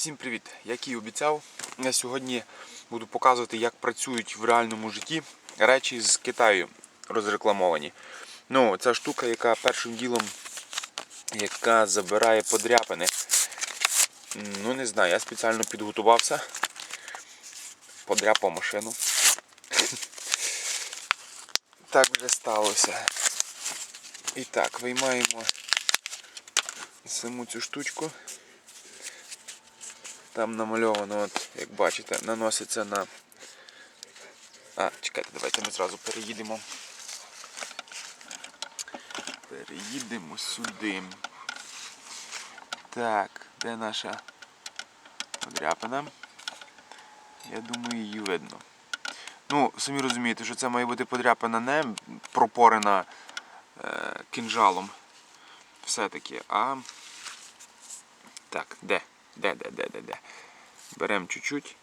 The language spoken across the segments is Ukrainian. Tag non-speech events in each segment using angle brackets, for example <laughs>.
Всім привіт! Як і обіцяв, я сьогодні буду показувати, як працюють в реальному житті речі з Китаю розрекламовані. Ну, ця штука, яка першим ділом яка забирає подряпини. Ну, не знаю, я спеціально підготувався. Подряпав машину. <laughs> Так вже сталося. І так, виймаємо саму цю штучку. Там намальовано, от, як бачите, наноситься на. А, чекайте, давайте ми зразу переїдемо. Переїдемо сюди. Так, де наша подряпина? Я думаю, її видно. Ну, самі розумієте, що це має бути подряпина не пропорена е, кинжалом. Все-таки, а. Так, де? Де, де, де, де, де? Беремо чуть-чуть.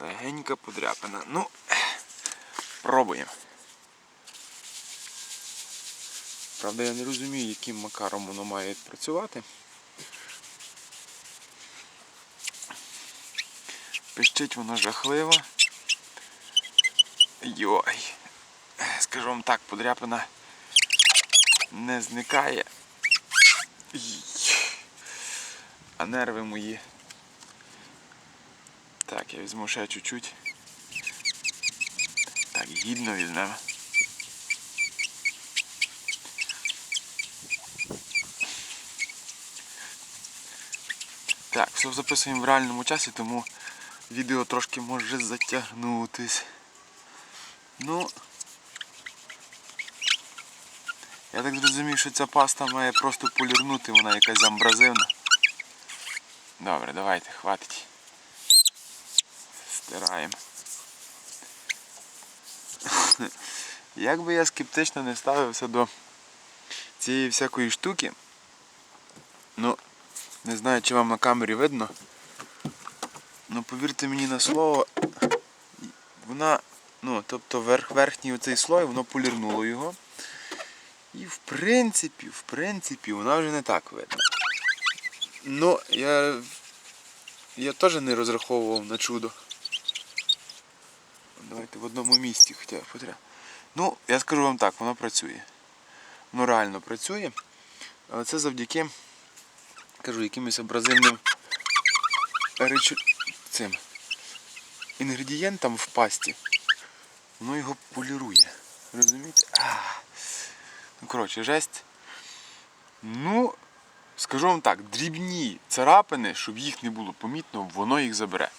Легенька подряпина. Ну, пробуємо. Правда, я не розумію, яким макаром воно має працювати. Пищить воно жахливо. Йой. Скажу вам так, подряпина не зникає. А нерви мої. Так, я візьму ще чуть-чуть. Так, гідно візьмемо. Так, все записуємо в реальному часі, тому відео трошки може затягнутись. Ну. Я так зрозумів, що ця паста має просто полірнути, вона якась амбразивна. Добре, давайте, хватить. Стираємо. <laughs> Як би я скептично не ставився до цієї всякої штуки, ну, не знаю, чи вам на камері видно. Ну повірте мені на слово, вона, ну, тобто верх, верхній оцей слой, воно полірнуло його. І в принципі, в принципі, вона вже не так видно. Ну, я. Я теж не розраховував на чудо. Давайте в одному місці хоча б потрібно. Ну, я скажу вам так, воно працює. Воно реально працює. Але це завдяки, кажу, якимось абразивним речу... цим інгредієнтам в пасті. Воно його полірує. Розумієте? А. Ну, коротше, жесть. Ну, скажу вам так, дрібні царапини, щоб їх не було помітно, воно їх забере.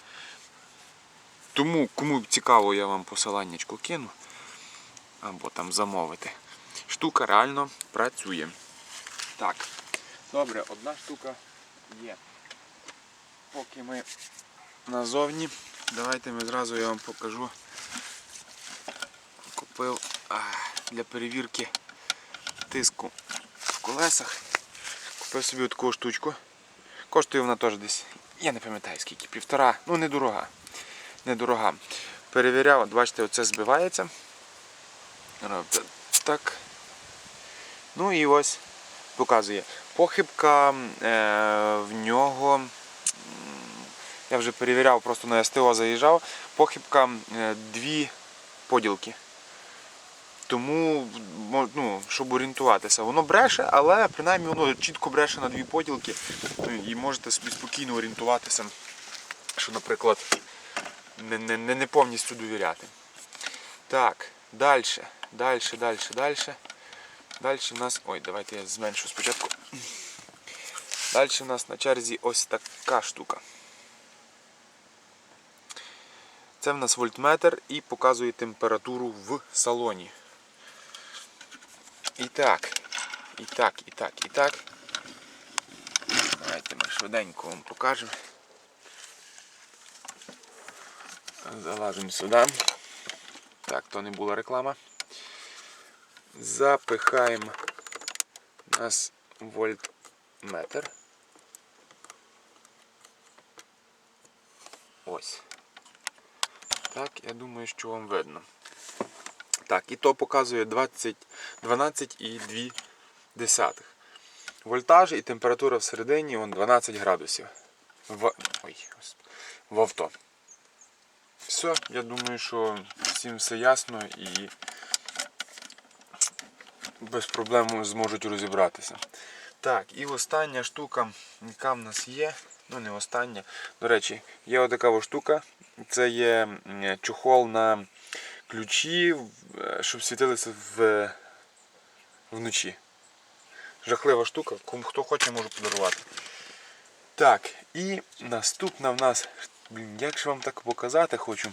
Тому, кому цікаво, я вам посиланнячко кину. Або там замовити. Штука реально працює. Так, добре, одна штука є. Поки ми назовні, давайте ми зразу я вам покажу. Купив для перевірки тиску в колесах. Купив собі таку штучку. Коштує вона теж десь, я не пам'ятаю скільки, півтора, ну недорога. Недорога. Перевіряв, от бачите, оце збивається. Так. Ну і ось показує. Похибка е, в нього. Я вже перевіряв, просто на СТО заїжджав. Похибка е, дві поділки. Тому, ну, щоб орієнтуватися, воно бреше, але принаймні воно чітко бреше на дві поділки. Ну, І можете собі спокійно орієнтуватися, що, наприклад, не, не, не, повністю довіряти. Так, далі, далі, далі, далі. Далі в нас. Ой, давайте я зменшу спочатку. Далі в нас на черзі ось така штука. Це в нас вольтметр і показує температуру в салоні. І так, і так, і так, і так. Давайте ми швиденько вам покажемо. Залазимо сюди. Так, то не була реклама. Запихаємо у нас вольтметр. Ось. Так, я думаю, що вам видно. Так, і то показує 12,2. вольтаж і температура всередині он 12 градусів. В, ой, в авто. Все, я думаю, що всім все ясно і без проблем зможуть розібратися. Так, і остання штука, яка в нас є. Ну, не остання. До речі, є отака штука. Це є чохол на ключі, е, щоб світилися в, вночі. Жахлива штука, кому хто хоче, може подарувати. Так, і наступна в нас, блін, як же вам так показати хочу.